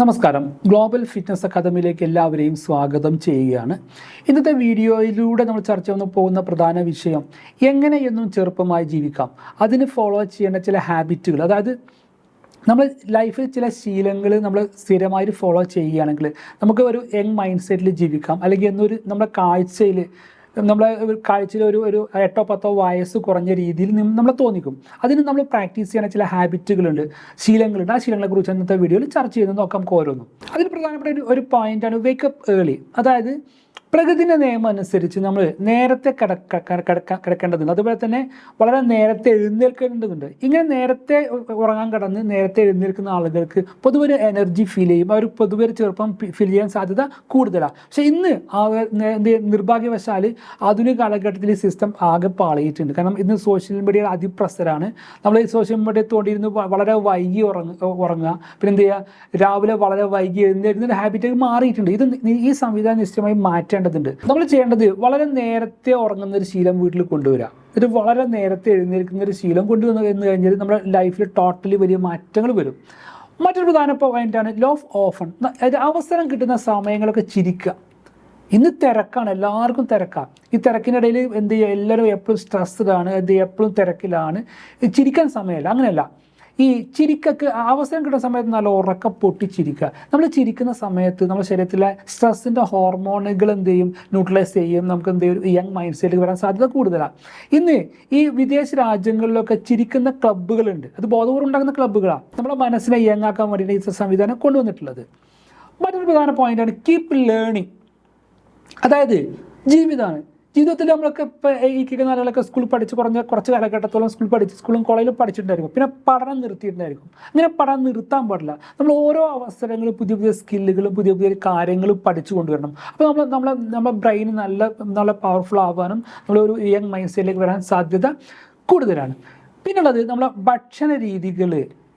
നമസ്കാരം. Global fitness അക്കാദമിയിലേക്ക് എല്ലാവരെയും സ്വാഗതം ചെയ്യുകയാണ്. ഇന്നത്തെ വീഡിയോയിലൂടെ നമ്മൾ ചർച്ച ചെയ്യുന്ന പോകുന്ന പ്രധാന വിഷയം എങ്ങനെയെന്നും ചെറുപ്പമായി ജീവിക്കാം? അതിന് ഫോളോ ചെയ്യേണ്ട ചില ഹാബിറ്റുകൾ അതായത് നമ്മൾ ലൈഫിൽ ചില ശീലങ്ങൾ നമ്മൾ സ്ഥിരമായിട്ട് ഫോളോ ചെയ്യുകയാണെങ്കിൽ നമുക്ക് ഒരു യങ് മൈൻഡ് സെറ്റിൽ ജീവിക്കാം. അല്ലെങ്കിൽ എന്നൊരു നമ്മുടെ കാഴ്ചയിൽ നമ്മളെ കാഴ്ചയിൽ ഒരു ഒരു എട്ടോ പത്തോ വയസ്സ് കുറഞ്ഞ രീതിയിൽ നമ്മളെ തോന്നിക്കും. അതിന് നമ്മൾ പ്രാക്ടീസ് ചെയ്യുന്ന ചില ഹാബിറ്റുകളുണ്ട് ശീലങ്ങളുണ്ട്. ആ ശീലങ്ങളെ കുറിച്ച് ഇന്നത്തെ വീഡിയോയിൽ ചർച്ച ചെയ്ത് നോക്കാം ഓരോന്നും. അതിൽ പ്രധാനപ്പെട്ട ഒരു ഒരു പോയിന്റാണ് വേക്കപ്പ് ഏർലി അതായത് പ്രകൃതിന്റെ നിയമം അനുസരിച്ച് നമ്മൾ നേരത്തെ കിടക്ക കിട- കിടക്ക കിടക്കേണ്ടതുണ്ട്. അതുപോലെ തന്നെ വളരെ നേരത്തെ എഴുന്നേൽക്കേണ്ടതുണ്ട്. ഇങ്ങനെ നേരത്തെ ഉറങ്ങാൻ കിടന്ന് നേരത്തെ എഴുന്നേൽക്കുന്ന ആളുകൾക്ക് പൊതുവെ ഒരു എനർജി ഫീൽ ചെയ്യും. അവർ പൊതുവെ ഒരു ചെറുപ്പം ഫീൽ ചെയ്യാൻ സാധ്യത കൂടുതലാണ് പക്ഷേ ഇന്ന് നിർഭാഗ്യവശാൽ ആധുനിക കാലഘട്ടത്തിൽ ഈ സിസ്റ്റം ആകെ പാളിയിട്ടുണ്ട്. കാരണം ഇന്ന് സോഷ്യൽ മീഡിയ അതിപ്രസരാണ്. നമ്മൾ ഈ സോഷ്യൽ മീഡിയ തോണ്ടിയിരുന്ന് വളരെ വൈകി ഉറങ്ങ ഉറങ്ങുക. പിന്നെ എന്ത് ചെയ്യുക രാവിലെ വളരെ വൈകി എഴുന്നേൽക്കുന്ന ഹാബിറ്റ് മാറിയിട്ടുണ്ട്. ഇത് ഈ സംവിധാനം നിശ്ചയമായി മാറ്റേണ്ടതുണ്ട് നമ്മൾ ചെയ്യേണ്ടത് വളരെ നേരത്തെ ഉറങ്ങുന്ന ഒരു ശീലം വീട്ടിൽ കൊണ്ടുവരിക ഇത് വളരെ നേരത്തെ എഴുന്നേൽക്കുന്ന ഒരു ശീലം കൊണ്ടുവന്നു എന്ന് കഴിഞ്ഞാൽ നമ്മുടെ ലൈഫിൽ ടോട്ടലി വലിയ മാറ്റങ്ങൾ വരും. മറ്റൊരു പ്രധാന പോയിന്റാണ് ലോ ഓഫ് ഓഫൺ അവസരം കിട്ടുന്ന സമയങ്ങളൊക്കെ ചിരിക്കുക. ഇന്ന് തിരക്കാണ് എല്ലാവർക്കും തിരക്കാണ് ഈ തിരക്കിനിടയിൽ എന്ത് ചെയ്യുക? എല്ലാവരും എപ്പോഴും സ്ട്രെസ്ഡാണ് എന്ത് എപ്പോഴും തിരക്കിലാണ്. ചിരിക്കാൻ സമയമല്ല അങ്ങനെയല്ല. ഈ ചിരിക്കൊക്കെ അവസരം കിട്ടുന്ന സമയത്ത് നല്ല ഉറക്ക പൊട്ടിച്ചിരിക്കുക. നമ്മൾ ചിരിക്കുന്ന സമയത്ത് നമ്മുടെ ശരീരത്തിലെ സ്ട്രെസ്സിന്റെ ഹോർമോണുകൾ എന്ത് ചെയ്യും? ന്യൂട്രലൈസ് ചെയ്യും. നമുക്ക് എന്ത് ചെയ്യും? യങ് മൈൻഡ് സെറ്റിലേക്ക് വരാൻ സാധ്യത കൂടുതലാണ്. ഇന്ന് ഈ വിദേശ രാജ്യങ്ങളിലൊക്കെ ചിരിക്കുന്ന ക്ലബ്ബുകളുണ്ട് അത് ബോധപൂർവം ഉണ്ടാക്കുന്ന ക്ലബ്ബുകളാണ് നമ്മുടെ മനസ്സിനെ യങ് ആക്കാൻ വേണ്ടിയിട്ട് ഈ സംവിധാനം കൊണ്ടുവന്നിട്ടുള്ളത്. മറ്റൊരു പ്രധാന പോയിന്റാണ് കീപ്പ് ലേണിംഗ് അതായത് ജീവിതമാണ്. ജീവിതത്തിൽ നമ്മളൊക്കെ ഇപ്പോൾ ഈ കിട്ടുന്ന ആളുകളൊക്കെ സ്കൂളിൽ പഠിച്ച് കുറഞ്ഞ കുറച്ച് കാലഘട്ടത്തോളം സ്കൂളിൽ പഠിച്ച് സ്കൂളും കോളേജിലും പഠിച്ചിട്ടുണ്ടായിരിക്കും. പിന്നെ പഠനം നിർത്തിയിട്ടുണ്ടായിരിക്കും. അങ്ങനെ പഠനം നിർത്താൻ പാടില്ല. നമ്മൾ ഓരോ അവസരങ്ങളും പുതിയ പുതിയ സ്കില്ലുകളും പുതിയ പുതിയ കാര്യങ്ങളും പഠിച്ചു കൊണ്ടുവരണം. അപ്പോൾ നമ്മൾ നമ്മൾ നമ്മുടെ ബ്രെയിൻ നല്ല നല്ല പവർഫുൾ ആവാനും നമ്മളൊരു യങ് മൈൻഡ് സെറ്റിലേക്ക് വരാൻ സാധ്യത കൂടുതലാണ്. പിന്നുള്ളത് നമ്മളെ ഭക്ഷണ രീതികൾ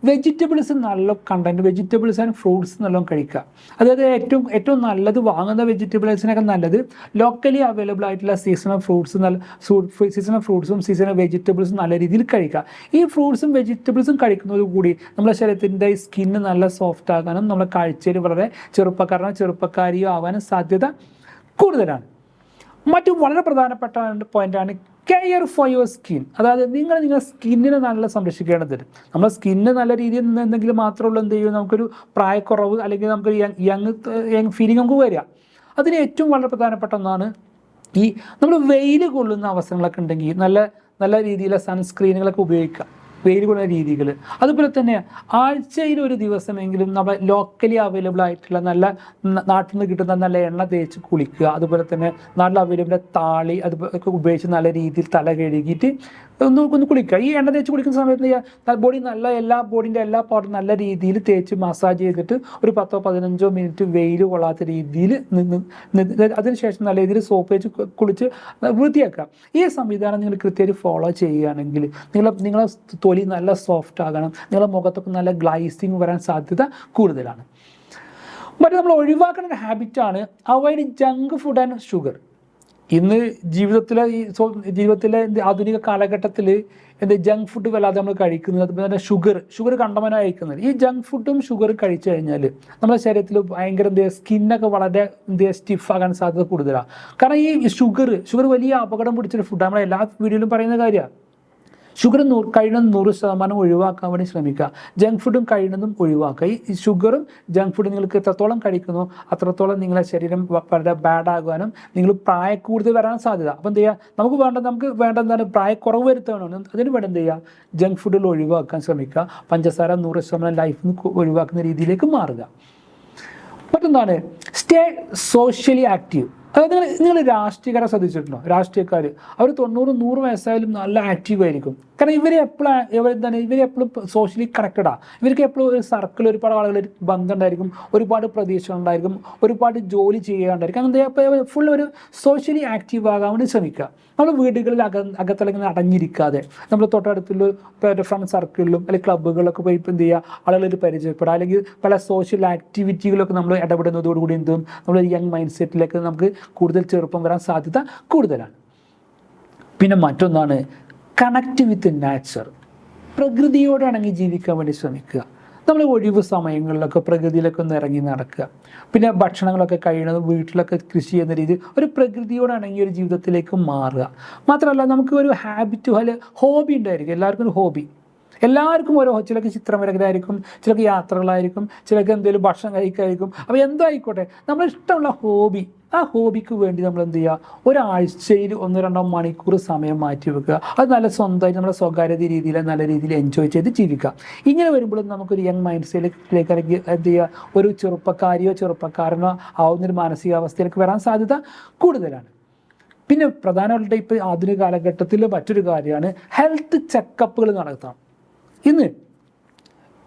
വെജിറ്റബിൾസ് നല്ല കണ്ടന്റ് വെജിറ്റബിൾസ് ആൻഡ് ഫ്രൂട്ട്സ് നല്ലോണം കഴിക്കുക. അതായത് ഏറ്റവും ഏറ്റവും നല്ലത് വാങ്ങുന്ന വെജിറ്റബിൾസിനൊക്കെ നല്ലത് ലോക്കലി അവൈലബിൾ ആയിട്ടുള്ള സീസണൽ ഫ്രൂട്ട്സ് നല്ല സീസണൽ ഫ്രൂട്ട്സും സീസണൽ വെജിറ്റബിൾസും നല്ല രീതിയിൽ കഴിക്കുക. ഈ ഫ്രൂട്ട്സും വെജിറ്റബിൾസും കഴിക്കുന്നത് കൂടി നമ്മുടെ ശരീരത്തിന്റെ സ്കിന്ന് നല്ല സോഫ്റ്റ് ആകാനും നമ്മുടെ കാഴ്ചയിൽ വളരെ ചെറുപ്പക്കാരനോ ചെറുപ്പക്കാരിയോ ആവാനും സാധ്യത കൂടുതലാണ്. മറ്റു വളരെ പ്രധാനപ്പെട്ട പോയിന്റാണ് കെയർ ഫോർ യുവർ സ്കിൻ അതായത് നിങ്ങൾ നിങ്ങളുടെ സ്കിന്നിനെ നല്ല സംരക്ഷിക്കേണ്ടതുണ്ട് നമ്മുടെ സ്കിന്ന് നല്ല രീതിയിൽ നിന്നെങ്കിൽ മാത്രമേ ഉള്ളൂ എന്ത് ചെയ്യും? നമുക്കൊരു പ്രായക്കുറവ് അല്ലെങ്കിൽ നമുക്ക് യങ് യങ് യങ് ഫീലിംഗ് നമുക്ക് വരിക. അതിന് ഏറ്റവും വളരെ പ്രധാനപ്പെട്ട ഒന്നാണ് ഈ നമ്മൾ വെയിൽ കൊള്ളുന്ന അവസരങ്ങളൊക്കെ ഉണ്ടെങ്കിൽ നല്ല നല്ല രീതിയിലുള്ള സൺസ്ക്രീനുകളൊക്കെ ഉപയോഗിക്കുക. വെയിൽ കൊള്ളുന്ന രീതികൾ അതുപോലെ തന്നെ ആഴ്ചയിൽ ഒരു ദിവസമെങ്കിലും നമ്മൾ ലോക്കലി അവൈലബിൾ ആയിട്ടുള്ള നല്ല നാട്ടിൽ നിന്ന് കിട്ടുന്ന നല്ല എണ്ണ തേച്ച് കുളിക്കുക. അതുപോലെ തന്നെ നല്ല അവൈലബിൾ താളി അതുപോലെ ഉപയോഗിച്ച് നല്ല രീതിയിൽ തല കഴുകിയിട്ട് ഒന്ന് ഒന്ന് കുളിക്കുക. ഈ എണ്ണ തേച്ച് കുളിക്കുന്ന സമയത്ത് ബോഡി നല്ല എല്ലാ ബോഡിന്റെ എല്ലാ പാർട്ടും നല്ല രീതിയിൽ തേച്ച് മസാജ് ചെയ്തിട്ട് ഒരു പത്തോ പതിനഞ്ചോ മിനിറ്റ് വെയിൽ കൊള്ളാത്ത രീതിയിൽ അതിനുശേഷം നല്ല രീതിയിൽ സോപ്പ് വെച്ച് കുളിച്ച് വൃത്തിയാക്കുക. ഈ സംവിധാനം നിങ്ങൾ കൃത്യമായിട്ട് ഫോളോ ചെയ്യുകയാണെങ്കിൽ നിങ്ങളെ നിങ്ങളെ തൊലി നല്ല സോഫ്റ്റ് ആകണം. നിങ്ങളുടെ മുഖത്തൊക്കെ നല്ല ഗ്ലൈസിങ് വരാൻ സാധ്യത കൂടുതലാണ്. മറ്റേ നമ്മൾ ഒഴിവാക്കേണ്ട ഒരു ഹാബിറ്റാണ് avoid junk food and sugar ഇന്ന് ജീവിതത്തിലെ ഈ ജീവിതത്തിലെ ആധുനിക കാലഘട്ടത്തിൽ എന്ത് ജങ്ക് ഫുഡ് വല്ലാതെ നമ്മൾ കഴിക്കുന്നത് അതുപോലെ തന്നെ ഷുഗർ ഷുഗർ കണ്ടമാനമായി കഴിക്കുന്നത് ഈ ജങ്ക് ഫുഡും ഷുഗർ കഴിച്ചു കഴിഞ്ഞാൽ നമ്മുടെ ശരീരത്തിൽ ഭയങ്കര എന്ത് സ്കിന്നൊക്കെ വളരെ എന്ത് സ്റ്റിഫ് ആകാൻ സാധ്യത കൂടുതലാണ് കാരണം ഈ ഷുഗർ ഷുഗർ വലിയ അപകടം പിടിച്ചൊരു ഫുഡ് നമ്മൾ എല്ലാ വീഡിയോയിലും പറയുന്ന കാര്യമാണ് ഷുഗർ നൂറ് കഴിയുന്നത് നൂറ് ശതമാനം ഒഴിവാക്കാൻ വേണ്ടി ശ്രമിക്കുക. ജങ്ക് ഫുഡും കഴിയുന്നതും ഒഴിവാക്കുക. ഈ ഷുഗറും ജങ്ക് ഫുഡും നിങ്ങൾക്ക് എത്രത്തോളം കഴിക്കുന്നു അത്രത്തോളം നിങ്ങളുടെ ശരീരം വളരെ ബാഡ് ആകാനും നിങ്ങൾ പ്രായക്കൂടുതൽ വരാൻ സാധ്യത. അപ്പം എന്ത് ചെയ്യുക? നമുക്ക് വേണ്ട നമുക്ക് വേണ്ട എന്താണ്? പ്രായക്കുറവ് വരുത്തണം അതിന് വേണ്ട എന്ത് ചെയ്യുക? ജങ്ക് ഫുഡിൽ ഒഴിവാക്കാൻ ശ്രമിക്കുക. പഞ്ചസാര നൂറ് ശതമാനം നിന്ന് ഒഴിവാക്കുന്ന രീതിയിലേക്ക് മാറുക. മറ്റൊന്നാണ് സ്റ്റേ സോഷ്യലി ആക്റ്റീവ് അതായത് നിങ്ങൾ നിങ്ങൾ രാഷ്ട്രീയക്കാരെ ശ്രദ്ധിച്ചിട്ടുണ്ടോ? രാഷ്ട്രീയക്കാർ അവർ തൊണ്ണൂറ് നൂറ് വയസ്സായാലും നല്ല ആക്റ്റീവ് ആയിരിക്കും. കാരണം ഇവർ എപ്പോഴും എന്താണ് ഇവർ എപ്പോഴും സോഷ്യലി കണക്റ്റഡാണ് ഇവർക്ക് എപ്പോഴും ഒരു സർക്കിൾ ഒരുപാട് ആളുകൾ ബന്ധം ഉണ്ടായിരിക്കും ഒരുപാട് പ്രതീക്ഷകൾ ഉണ്ടായിരിക്കും ഒരുപാട് ജോലി ചെയ്യാണ്ടായിരിക്കും അങ്ങനത്തെ ഫുൾ ഒരു സോഷ്യലി ആക്റ്റീവ് ആകാൻ വേണ്ടി ശ്രമിക്കുക. നമ്മൾ വീടുകളിൽ അക അകത്തലങ്ങനെ അടഞ്ഞിരിക്കാതെ നമ്മൾ തൊട്ടടുത്തുള്ള ഫ്രണ്ട് സർക്കിളിലും അല്ലെങ്കിൽ ക്ലബ്ബുകളിലൊക്കെ പോയി ഇപ്പം എന്ത് ചെയ്യുക ആളുകളിൽ പരിചയപ്പെടുക. അല്ലെങ്കിൽ പല സോഷ്യൽ ആക്ടിവിറ്റികളൊക്കെ നമ്മൾ ഇടപെടുന്നതോടുകൂടി എന്തും നമ്മൾ യങ് മൈൻഡ് സെറ്റിലേക്ക് നമുക്ക് കൂടുതൽ ചെറുപ്പം വരാൻ സാധ്യത കൂടുതലാണ്. പിന്നെ മറ്റൊന്നാണ് കണക്ട് വിത്ത് നാച്ചർ പ്രകൃതിയോട് ഇണങ്ങി ജീവിക്കാൻ വേണ്ടി ശ്രമിക്കുക. നമ്മൾ ഒഴിവ് സമയങ്ങളിലൊക്കെ പ്രകൃതിയിലൊക്കെ ഒന്ന് ഇറങ്ങി നടക്കുക. പിന്നെ ഭക്ഷണങ്ങളൊക്കെ കഴിയണത് വീട്ടിലൊക്കെ കൃഷി ചെയ്യുന്ന രീതി ഒരു പ്രകൃതിയോട് ഇണങ്ങിയ ഒരു ജീവിതത്തിലേക്ക് മാറുക. മാത്രമല്ല നമുക്ക് ഒരു ഹാബിറ്റ് അല്ലെ ഹോബി ഉണ്ടായിരിക്കും. എല്ലാവർക്കും ഒരു ഹോബി എല്ലാവർക്കും ഓരോ ചിലക്ക് ചിത്രം വരകരായിരിക്കും ചിലക്ക് യാത്രകളായിരിക്കും ചിലക്ക് എന്തെങ്കിലും ഭക്ഷണം കഴിക്കായിരിക്കും. അപ്പോൾ എന്തോ ആയിക്കോട്ടെ നമ്മൾ ഇഷ്ടമുള്ള ഹോബി ആ ഹോബിക്ക് വേണ്ടി നമ്മൾ എന്ത് ചെയ്യുക? ഒരാഴ്ചയിൽ ഒന്നോ രണ്ടോ മണിക്കൂർ സമയം മാറ്റി വെക്കുക. അത് നല്ല സ്വന്തമായിട്ട് നമ്മുടെ സ്വകാര്യത രീതിയിൽ നല്ല രീതിയിൽ എൻജോയ് ചെയ്ത് ജീവിക്കുക. ഇങ്ങനെ വരുമ്പോഴും നമുക്കൊരു യങ് മൈൻഡ് സെറ്റിലേക്ക് അല്ലെങ്കിൽ എന്ത് ചെയ്യുക? ഒരു ചെറുപ്പക്കാരിയോ ചെറുപ്പക്കാരനോ ആവുന്നൊരു മാനസികാവസ്ഥയിലേക്ക് വരാൻ സാധ്യത കൂടുതലാണ്. പിന്നെ പ്രധാനമായിട്ട് ഇപ്പോൾ ആധുനിക കാലഘട്ടത്തിൽ മറ്റൊരു കാര്യമാണ് ഹെൽത്ത് ചെക്കപ്പുകൾ നടത്താം. ഇന്ന്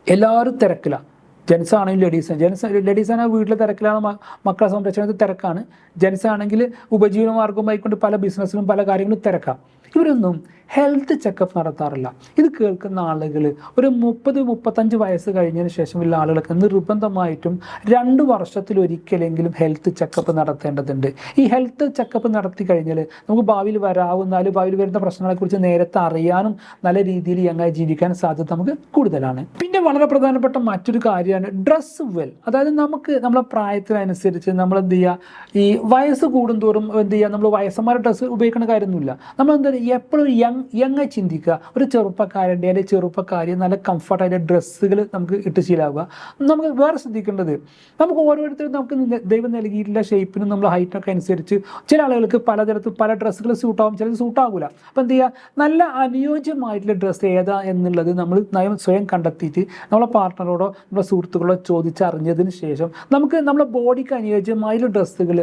എല്ലാവരും തിരക്കിലാണ് ജെൻസ് ആണെങ്കിലും ലേഡീസ് ജെൻസ് ലേഡീസ് ആണെങ്കിൽ വീട്ടിലെ തിരക്കിലാണ് മക്കളെ സംരക്ഷണത്തിൽ തിരക്കാണ്. ജെൻസ് ആണെങ്കിൽ ഉപജീവനമാർഗമായിക്കൊണ്ട് പല ബിസിനസ്സിലും പല കാര്യങ്ങളും തിരക്കാം. ഇവരൊന്നും ഹെൽത്ത് ചെക്കപ്പ് നടത്താറില്ല. ഇത് കേൾക്കുന്ന ആളുകൾ ഒരു മുപ്പത് മുപ്പത്തഞ്ച് വയസ്സ് കഴിഞ്ഞതിന് ശേഷമുള്ള ആളുകൾക്ക് നിർബന്ധമായിട്ടും രണ്ട് വർഷത്തിലൊരിക്കലെങ്കിലും ഹെൽത്ത് ചെക്കപ്പ് നടത്തേണ്ടതുണ്ട്. ഈ ഹെൽത്ത് ചെക്കപ്പ് നടത്തി കഴിഞ്ഞാൽ നമുക്ക് ഭാവിയിൽ വരാവുന്നാലും ഭാവിയിൽ വരുന്ന പ്രശ്നങ്ങളെക്കുറിച്ച് നേരത്തെ അറിയാനും നല്ല രീതിയിൽ എങ്ങനെ ജീവിക്കാൻ സാധ്യത നമുക്ക് കൂടുതലാണ്. പിന്നെ വളരെ പ്രധാനപ്പെട്ട മറ്റൊരു കാര്യമാണ് ഡ്രസ്സ് വെൽ അതായത് നമുക്ക് നമ്മളെ പ്രായത്തിനനുസരിച്ച് നമ്മൾ എന്ത് ചെയ്യുക ഈ വയസ്സ് കൂടുന്തോറും എന്ത് ചെയ്യുക നമ്മൾ വയസ്സന്മാരുടെ ഡ്രസ്സ് ഉപയോഗിക്കുന്ന കാര്യമൊന്നുമില്ല. നമ്മൾ എന്താ എപ്പോഴും യങ് ചിന്തിക്കുക? ഒരു ചെറുപ്പക്കാരന്റെ അല്ലെങ്കിൽ ചെറുപ്പക്കാരി നല്ല കംഫർട്ടായിട്ട് ഡ്രസ്സുകൾ നമുക്ക് ഇട്ട് ശീലാവുക. നമുക്ക് വേറെ ശ്രദ്ധിക്കേണ്ടത് നമുക്ക് ഓരോരുത്തരും നമുക്ക് ദൈവം നൽകിയിട്ടുള്ള ഷേപ്പിനും നമ്മൾ ഹൈറ്റൊക്കെ അനുസരിച്ച് ചില ആളുകൾക്ക് പലതരത്തിൽ പല ഡ്രസ്സുകൾ സൂട്ടാവും ചിലത് സൂട്ടാകില്ല അപ്പോൾ എന്ത് ചെയ്യുക? നല്ല അനുയോജ്യമായിട്ടുള്ള ഡ്രസ്സ് ഏതാ എന്നുള്ളത് നമ്മൾ നയം സ്വയം കണ്ടെത്തിയിട്ട് നമ്മളെ പാർട്ണറോടോ നമ്മുടെ സുഹൃത്തുക്കളോ ചോദിച്ചറിഞ്ഞതിന് ശേഷം നമുക്ക് നമ്മുടെ ബോഡിക്ക് അനുയോജ്യമായുള്ള ഡ്രസ്സുകൾ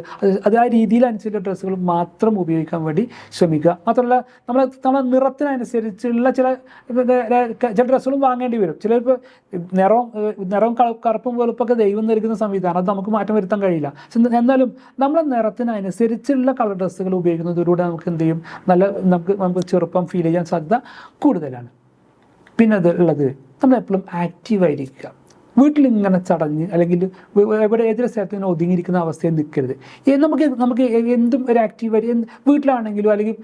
അത് ആ രീതിയിൽ അനുസരിച്ചുള്ള ഡ്രസ്സുകൾ മാത്രം ഉപയോഗിക്കാൻ വേണ്ടി ശ്രമിക്കുക. മാത്രമല്ല നമ്മളെ നമ്മളെ നിറത്തിനനുസരിച്ചുള്ള ചില ചില ഡ്രസ്സുകളും വാങ്ങേണ്ടി വരും. ചില നിറവും ഏഹ് നിറവും കള- കറുപ്പും വെളുപ്പൊക്കെ ദൈവം നൽകുന്ന സംവിധാനം. അത് നമുക്ക് മാറ്റം വരുത്താൻ കഴിയില്ല. എന്നാലും നമ്മളെ നിറത്തിനനുസരിച്ചുള്ള കളർ ഡ്രസ്സുകൾ ഉപയോഗിക്കുന്നതിലൂടെ നമുക്ക് എന്ത് ചെയ്യും? നല്ല നമുക്ക് നമുക്ക് ചെറുപ്പം ഫീൽ ചെയ്യാൻ സാധ്യത കൂടുതലാണ്. പിന്നെ അത് ഉള്ളത് നമ്മൾ എപ്പോഴും ആക്റ്റീവായിരിക്കുക വീട്ടിൽ ഇങ്ങനെ ചടഞ്ഞ് അല്ലെങ്കിൽ എവിടെ ഏതൊരു സ്ഥലത്ത് ഇങ്ങനെ ഒതുങ്ങിയിരിക്കുന്ന അവസ്ഥയിൽ നിൽക്കരുത്. നമുക്ക് നമുക്ക് എന്തും ഒരു ആക്റ്റീവായി എന്ത് വീട്ടിലാണെങ്കിലും അല്ലെങ്കിൽ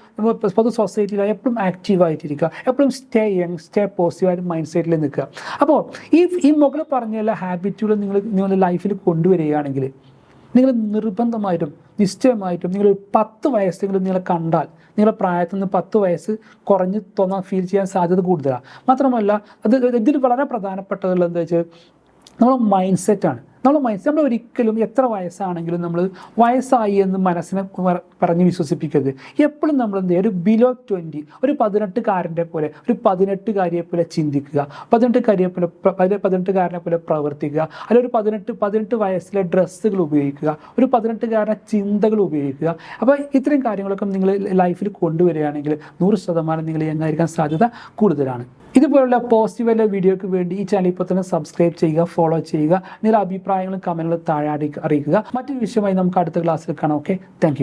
പൊതു സൊസൈറ്റിയിൽ എപ്പോഴും ആക്റ്റീവായിട്ടിരിക്കുക എപ്പോഴും സ്റ്റേ യങ് സ്റ്റേ പോസിറ്റീവായിട്ട് മൈൻഡ് സെറ്റിൽ നിൽക്കുക. അപ്പോൾ ഈ ഈ മുകളിൽ പറഞ്ഞ എല്ലാ നിങ്ങൾ നിങ്ങളുടെ ലൈഫിൽ കൊണ്ടുവരികയാണെങ്കിൽ നിങ്ങൾ നിർബന്ധമായിട്ടും നിശ്ചയമായിട്ടും നിങ്ങൾ പത്ത് വയസ്സെങ്കിലും നിങ്ങളെ കണ്ടാൽ നിങ്ങളുടെ പ്രായത്തിൽ നിന്ന് പത്ത് വയസ്സ് കുറഞ്ഞ് തോന്നാൻ ഫീൽ ചെയ്യാൻ സാധ്യത കൂടുതലാണ് മാത്രമല്ല അത് ഇതിൽ വളരെ പ്രധാനപ്പെട്ടതുള്ള എന്താ വെച്ചാൽ നമ്മുടെ മൈൻഡ് സെറ്റാണ് നമ്മൾ മനസ്സ് നമ്മൾ ഒരിക്കലും എത്ര വയസ്സാണെങ്കിലും നമ്മൾ വയസ്സായി എന്ന് മനസ്സിനെ പറ- പറഞ്ഞ് വിശ്വസിപ്പിക്കരുത്. എപ്പോഴും നമ്മൾ എന്ത് ചെയ്യുക ഒരു ബിലോ ട്വന്റി ഒരു പതിനെട്ടുകാരന്റെ പോലെ ഒരു പതിനെട്ടുകാരിയെ പോലെ ചിന്തിക്കുക. പതിനെട്ടുകാരിയെ പോലെ പതിനെട്ടുകാരനെ പോലെ പ്രവർത്തിക്കുക. അല്ലെങ്കിൽ ഒരു പതിനെട്ട് പതിനെട്ട് വയസ്സിലെ ഡ്രസ്സുകൾ ഉപയോഗിക്കുക. ഒരു പതിനെട്ടുകാരനെ ചിന്തകൾ ഉപയോഗിക്കുക. അപ്പോൾ ഇത്രയും കാര്യങ്ങളൊക്കെ നിങ്ങൾ ലൈഫിൽ കൊണ്ടുവരികയാണെങ്കിൽ നൂറ് ശതമാനം നിങ്ങൾ എങ്ങായിരിക്കാൻ സാധ്യത കൂടുതലാണ്. ഇതുപോലുള്ള പോസിറ്റീവായ വീഡിയോയ്ക്ക് വേണ്ടി ഈ ചാനൽ ഇപ്പോൾ തന്നെ സബ്സ്ക്രൈബ് ചെയ്യുക ഫോളോ ചെയ്യുക. നിങ്ങളുടെ അഭിപ്രായങ്ങളും കമന്റുകളും താഴെ അറിയിക്കുക. മറ്റൊരു വിഷയമായി നമുക്ക് അടുത്ത ക്ലാസ്സിൽ കാണാം. Okay thank